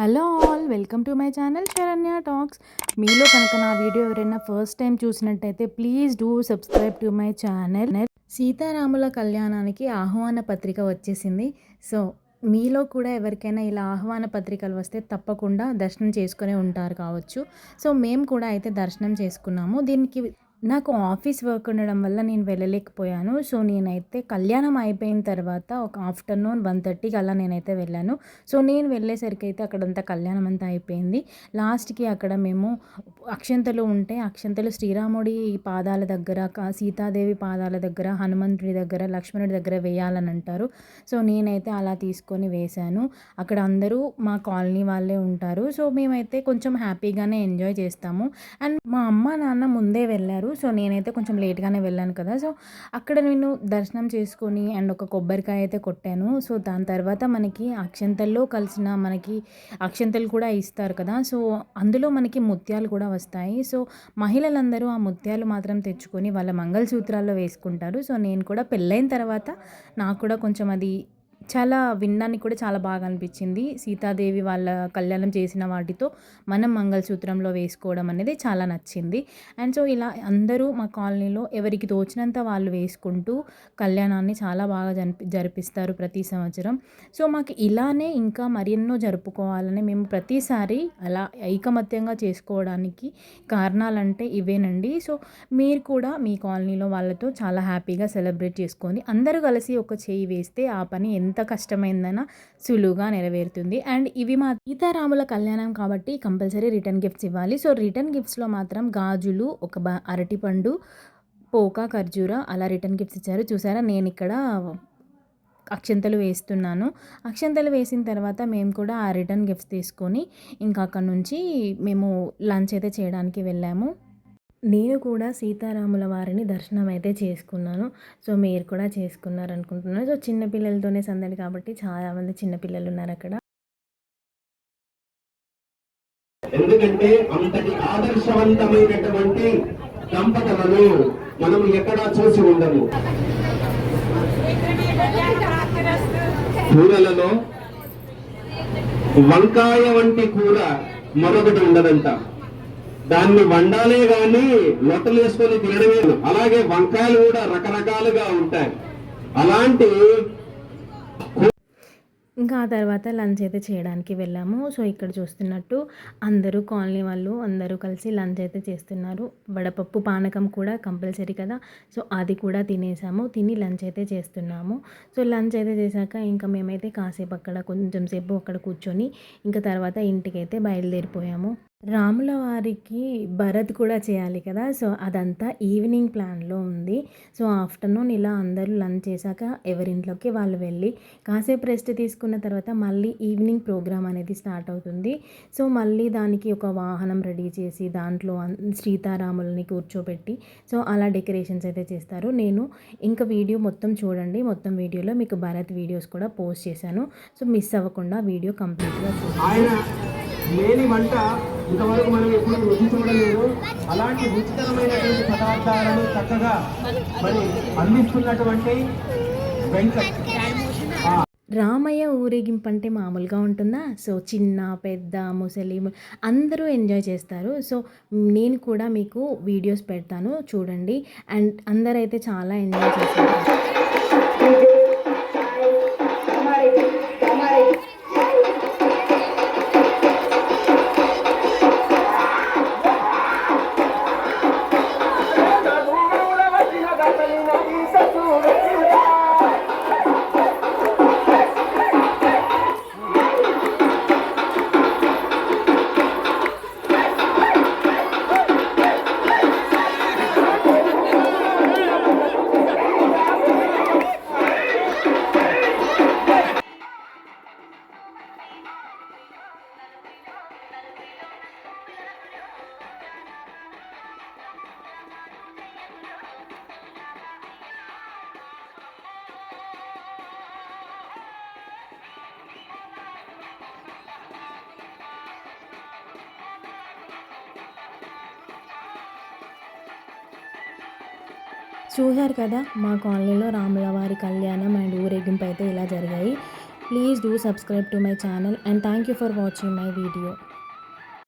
Hello all welcome to my channel Saranya talks. మీలో కనుక నా వీడియో ఎవరైనా ఫస్ట్ టైం చూసినట్టయితే please do subscribe to my channel. సీతారాముల కళ్యాణానికి ఆహ్వాన పత్రిక వచ్చేసింది. సో మీలో కూడా ఎవరికైనా ఇలా ఆహ్వాన పత్రికలు వస్తే తప్పకుండా దర్శనం చేసుకునే ఉంటారు కావచ్చు. సో మేము కూడా అయితే దర్శనం చేసుకున్నాము. దీనికి నాకు ఆఫీస్ వర్క్ ఉండడం వల్ల నేను వెళ్ళలేకపోయాను. సో నేనైతే కళ్యాణం అయిపోయిన తర్వాత ఒక ఆఫ్టర్నూన్ వన్ థర్టీకి అలా నేనైతే వెళ్ళాను. సో నేను వెళ్ళేసరికి అయితే అక్కడంతా కళ్యాణం అంతా అయిపోయింది. లాస్ట్కి అక్కడ మేము అక్షంతలు ఉంటే అక్షంతలు శ్రీరాముడి పాదాల దగ్గర సీతాదేవి పాదాల దగ్గర హనుమంతుడి దగ్గర లక్ష్మణుడి దగ్గర వేయాలని అంటారు. సో నేనైతే అలా తీసుకొని వేశాను. అక్కడ అందరూ మా కాలనీ వాళ్ళే ఉంటారు. సో మేమైతే కొంచెం హ్యాపీగానే ఎంజాయ్ చేస్తాము. అండ్ మా అమ్మ నాన్న ముందే వెళ్ళారు. సో నేనైతే కొంచెం లేట్గానే వెళ్ళాను కదా. సో అక్కడ నేను దర్శనం చేసుకొని అండ్ ఒక కొబ్బరికాయ అయితే కొట్టాను. సో దాని తర్వాత మనకి అక్షంతల్లో కలిసిన మనకి అక్షంతలు కూడా ఇస్తారు కదా. సో అందులో మనకి ముత్యాలు కూడా వస్తాయి. సో మహిళలందరూ ఆ ముత్యాలు మాత్రం తెచ్చుకొని వాళ్ళ మంగళసూత్రాల్లో వేసుకుంటారు. సో నేను కూడా పెళ్ళైన తర్వాత నాకు కూడా కొంచెం అది చాలా వినడానికి కూడా చాలా బాగా అనిపించింది. సీతాదేవి వాళ్ళ కళ్యాణం చేసిన వాటితో మనం మంగళసూత్రంలో వేసుకోవడం అనేది చాలా నచ్చింది. అండ్ సో ఇలా అందరూ మా కాలనీలో ఎవరికి తోచినంత వాళ్ళు వేసుకుంటూ కళ్యాణాన్ని చాలా బాగా జరిపి జరిపిస్తారు ప్రతి సంవత్సరం. సో మాకు ఇలానే ఇంకా మరెన్నో జరుపుకోవాలని మేము ప్రతిసారి అలా ఐకమత్యంగా చేసుకోవడానికి కారణాలంటే ఇవేనండి. సో మీరు కూడా మీ కాలనీలో వాళ్ళతో చాలా హ్యాపీగా సెలబ్రేట్ చేసుకొని అందరూ కలిసి ఒక చేయి వేస్తే ఆ పని ఎంత కష్టమైందన్నా సులువుగా నెరవేరుతుంది. అండ్ ఇవి మా సీతారాముల కళ్యాణం కాబట్టి కంపల్సరీ రిటర్న్ గిఫ్ట్స్ ఇవ్వాలి. సో రిటర్న్ గిఫ్ట్స్లో మాత్రం గాజులు ఒక బ అరటిపండు పోకా ఖర్జూర అలా రిటర్న్ గిఫ్ట్స్ ఇచ్చారు. చూసారా? నేను ఇక్కడ అక్షంతలు వేస్తున్నాను. అక్షంతలు వేసిన తర్వాత మేము కూడా ఆ రిటర్న్ గిఫ్ట్స్ తీసుకొని ఇంకా అక్కడ నుంచి మేము లంచ్ అయితే చేయడానికి వెళ్ళాము. నేను కూడా సీతారాముల వారిని దర్శనం అయితే చేసుకున్నాను. సో మీరు కూడా చేసుకున్నారు అనుకుంటున్నాను సో చిన్నపిల్లలతోనే సందడి కాబట్టి చాలామంది చిన్నపిల్లలు ఉన్నారు అక్కడ. ఎందుకంటే అంతటి ఆదర్శవంతమైనటువంటి దంపతులను మనం ఎక్కడా చూసి ఉండము. కూరలలో వంకాయ వంటి కూర మరొకటి ఉండదంట. దాన్ని వండాలే గాని లొట్టలు వేసుకొని తినడమే అలాగే వంకాయలు కూడా రకరకాలుగా ఉంటాయి. అలాంటి ఇంకా ఆ తర్వాత లంచ్ అయితే చేయడానికి వెళ్ళాము. సో ఇక్కడ చూస్తున్నట్టు అందరూ కాలనీ వాళ్ళు అందరూ కలిసి లంచ్ అయితే చేస్తున్నారు. వడపప్పు పానకం కూడా కంపల్సరీ కదా. సో అది కూడా తినేసాము. తిని లంచ్ అయితే చేస్తున్నాము. సో లంచ్ అయితే చేశాక ఇంకా మేమైతే కాసేపు అక్కడ కొంచెం సేపు అక్కడ కూర్చొని ఇంకా తర్వాత ఇంటికి అయితే బయలుదేరిపోయాము. రాముల వారికి భరత్ కూడా చేయాలి కదా. సో అదంతా ఈవినింగ్ ప్లాన్లో ఉంది. సో ఆఫ్టర్నూన్ ఇలా అందరూ లంచ్ చేశాక ఎవరింట్లోకి వాళ్ళు వెళ్ళి కాసేపు రెస్ట్ తీసుకున్న తర్వాత మళ్ళీ ఈవినింగ్ ప్రోగ్రామ్ అనేది స్టార్ట్ అవుతుంది. సో మళ్ళీ దానికి ఒక వాహనం రెడీ చేసి దాంట్లో సీతారాములని కూర్చోబెట్టి సో అలా డెకరేషన్స్ అయితే చేస్తారు. నేను ఇంకా వీడియో మొత్తం చూడండి. మొత్తం వీడియోలో మీకు భరత్ వీడియోస్ కూడా పోస్ట్ చేశాను. సో మిస్ అవ్వకుండా వీడియో కంప్లీట్గా చూడండి. మేని వంట ఇంతవరకు మనం ఎప్పుడు రుచి చూడలేదు అలాంటి రుచికరమైనటువంటి పదార్థాలను చక్కగా మరి అందిస్తున్నటువంటి వెంకట్. రామయ్య ఊరేగింపు అంటే మామూలుగా ఉంటుందా? సో చిన్న పెద్ద ముసలి అందరూ ఎంజాయ్ చేస్తారు. సో నేను కూడా మీకు వీడియోస్ పెడతాను చూడండి. అండ్ అందరైతే చాలా ఎంజాయ్ చేస్తారు. చూశారు కదా మా కాలనీలో రాముల వారి కళ్యాణం అండ్ ఊరేగింపు అయితే ఇలా జరిగాయి. Please do subscribe to my channel and thank you for watching my video.